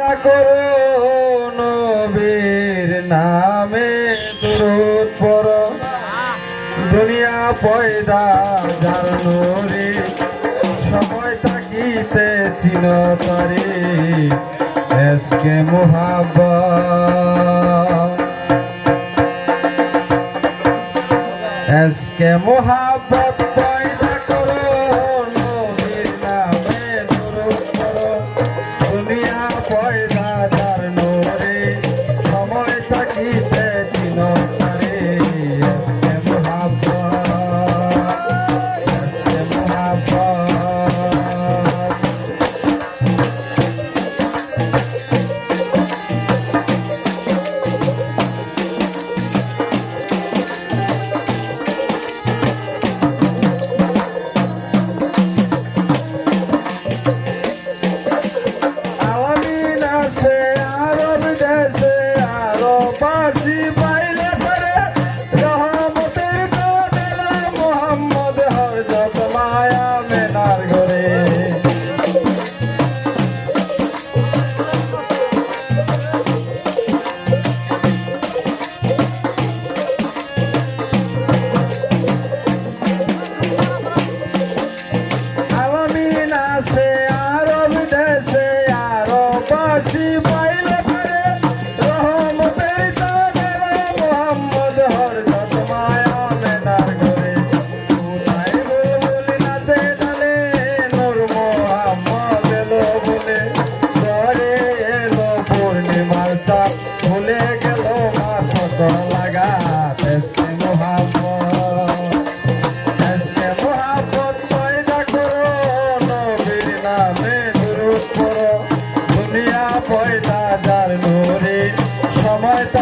চেষ্টা করো নবীর নামে দূর পর দুনিয়া পয়দা যার নরে, সময় থাকিতে চিন তরে। এসকে মোহাবা এসকে মোহাবত পয়দা করো।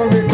Sorry.